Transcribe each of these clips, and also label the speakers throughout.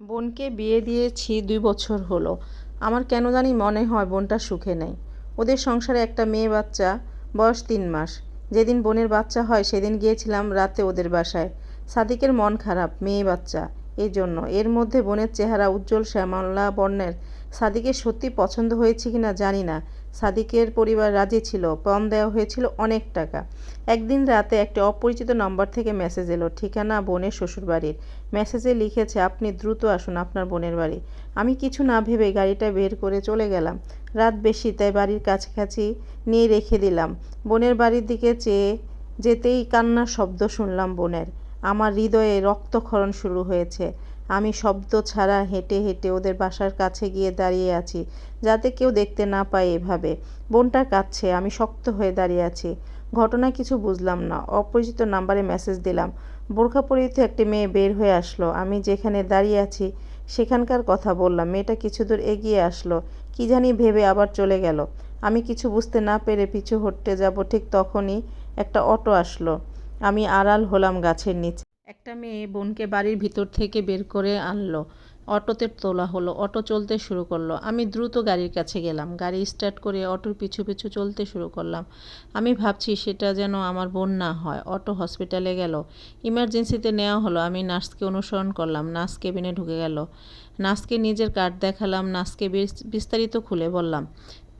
Speaker 1: বোনকে বিয়ে দিয়েছি দুই বছর হলো। আমার কেন জানি মনে হয় বোনটা সুখে নেই। ওদের সংসারে একটা মেয়ে বাচ্চা, বয়স তিন মাস। যেদিন বোনের বাচ্চা হয়, সেদিন গিয়েছিলাম রাতে ওদের বাসায়। সাদিকের মন খারাপ, মেয়ে বাচ্চা। জন্য। এর মধ্যে বোনের চেহারা উজ্জ্বল শ্যামলা বর্ণের। সাদিকের সত্যি পছন্দ হয়েছে কিনা জানি না। সাদিকের পরিবার রাজি ছিল, পণ দেওয়া হয়েছিল অনেক টাকা। একদিন রাতে একটি অপরিচিত নম্বর থেকে মেসেজ এলো, ঠিকানা বোনের শ্বশুরবাড়ির। মেসেজে লিখেছে, আপনি দ্রুত আসুন আপনার বোনের বাড়ি। আমি কিছু না ভেবে গাড়িটা বের করে চলে গেলাম। রাত বেশি, তাই বাড়ির কাছাকাছি নিয়ে রেখে দিলাম। বোনের বাড়ির দিকে চেয়ে, যেতেই কান্নার শব্দ শুনলাম বোনের। আমার হৃদয়ে রক্তক্ষরণ শুরু হয়েছে। আমি শব্দ ছাড়া হেঁটে হেঁটে ওদের বাসার কাছে গিয়ে দাঁড়িয়ে আছি, যাতে কেউ দেখতে না পায় এভাবে। বোনটা কাঁদছে, আমি শক্ত হয়ে দাঁড়িয়ে আছি। ঘটনা কিছু বুঝলাম না, অপরিচিত নাম্বারে মেসেজ দিলাম। বোরখা পরিহিত একটি মেয়ে বের হয়ে আসলো। আমি যেখানে দাঁড়িয়ে আছি, সেখানকার কথা বললাম। মেয়েটা কিছু দূর এগিয়ে আসলো। কি জানি ভেবে আবার চলে গেল। আমি কিছু বুঝতে না পেরে পিছু হটতে যাব ঠিক তখনই একটা অটো আসলো। আমি আড়াল হলাম গাছের নিচে। একটা মেয়ে বোনকে বাড়ির ভিতর থেকে বের করে আনলো। অটোতে তোলা হলো। অটো চলতে শুরু করল। আমি দ্রুত গাড়ির কাছে গেলাম। গাড়ি স্টার্ট করে অটোর পিছু পিছু চলতে শুরু করলাম। আমি ভাবছি সেটা যেন আমার বোন না হয়। অটো হসপিটালে গেল। ইমার্জেন্সিতে নেওয়া হলো। আমি নার্সকে অনুসরণ করলাম। নার্স কেবিনে ঢুকে গেল। নার্সকে নিজের কার্ড দেখালাম। নার্সকে বিস্তারিত খুলে বললাম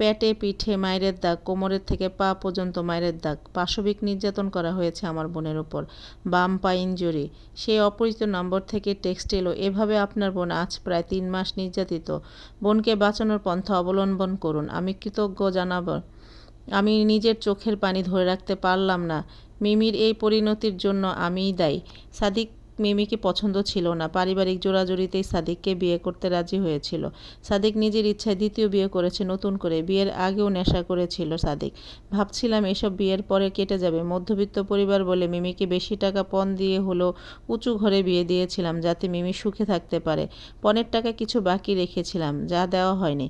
Speaker 1: পেটে পিঠে মায়ের দাগ, কোমরের থেকে পা পর্যন্ত মায়ের দাগ, পাশবিক নির্যাতন করা হয়েছে আমার বোনের উপর বাম পা ইঞ্জুরি সেই অপরিচিত নম্বর থেকে টেক্সট এলো, এভাবে আপনার বোন আজ প্রায় তিন মাস নির্যাতিত। বোনকে বাঁচানোর পন্থা অবলম্বন করুন। আমি কৃতজ্ঞ জানাব। আমি নিজের চোখের পানি ধরে রাখতে পারলাম না। মিমির এই পরিণতির জন্য আমিই দায়ী। সাদিক মিমিকে পছন্দ ছিল না। পারিবারিক জোড়াজুড়িতেই সাদিককে বিয়ে করতে রাজি হয়েছিল। সাদিক নিজের ইচ্ছায় দ্বিতীয় বিয়ে করেছে নতুন করে। বিয়ের আগেও নেশা করেছিল সাদিক। ভাবছিলাম এসব বিয়ের পরে কেটে যাবে। মধ্যবিত্ত পরিবার বলে মিমিকে বেশি টাকা পণ দিয়ে হলেও উঁচু ঘরে বিয়ে দিয়েছিলাম যাতে মিমি সুখে থাকতে পারে। পণের টাকা কিছু বাকি রেখেছিলাম, যা দেওয়া হয়নি।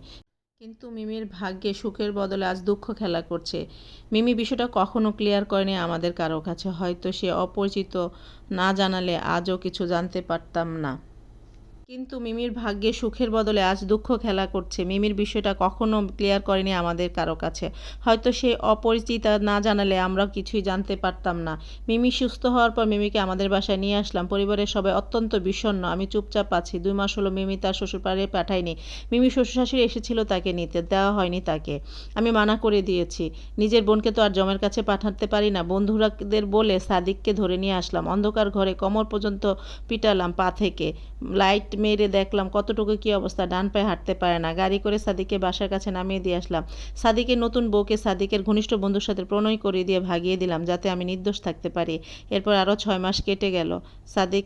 Speaker 1: কিন্তু মিমির ভাগ্যে সুখের বদলে আজ দুঃখ খেলা করছে। মিমি বিষয়টা কখনো ক্লিয়ার করেনি আমাদের কারও কাছে। হয়তো সে অপরিচিত না জানালে আজও কিছু জানতে পারতাম না। কিন্তু মিমির ভাগ্যে সুখের বদলে আজ দুঃখ খেলা করছে। মিমির বিষয়টা কখনো ক্লিয়ার করেনি আমাদের কারও কাছে। হয়তো সে অপরিচিতা না জানালে আমরা কিছুই জানতে পারতাম না। মিমি সুস্থ হওয়ার পর মিমিকে আমাদের বাসায় নিয়ে আসলাম। পরিবারের সবাই অত্যন্ত বিষণ্ণ। আমি চুপচাপ আছি। দুই মাস হলো মিমি তার শ্বশুর বাড়ি পাঠায়নি। মিমি শ্বশুর শাশুড়ি এসেছিল তাকে নিতে। দেওয়া হয়নি তাকে। আমি মানা করে দিয়েছি। নিজের বোনকে তো আর জমের কাছে পাঠাতে পারি না। বন্ধুরাদের বলে সাদিককে ধরে নিয়ে আসলাম। অন্ধকার ঘরে কোমর পর্যন্ত পিটালাম পা থেকে। লাইট মেরে দেখলাম কতটুকু কি অবস্থা, ডান পায়ে হাঁটতে পারে না। গাড়ি করে সাদিকে বাসার কাছে নামিয়ে দিয়ে আসলাম। সাদিকের নতুন বউকে সাদিকের ঘনিষ্ঠ বন্ধুর সাথে প্রণয় করিয়ে দিয়ে ভাগিয়ে দিলাম যাতে আমি নির্দোষ থাকতে পারি। এরপর আরও ছয় মাস কেটে গেল। সাদিক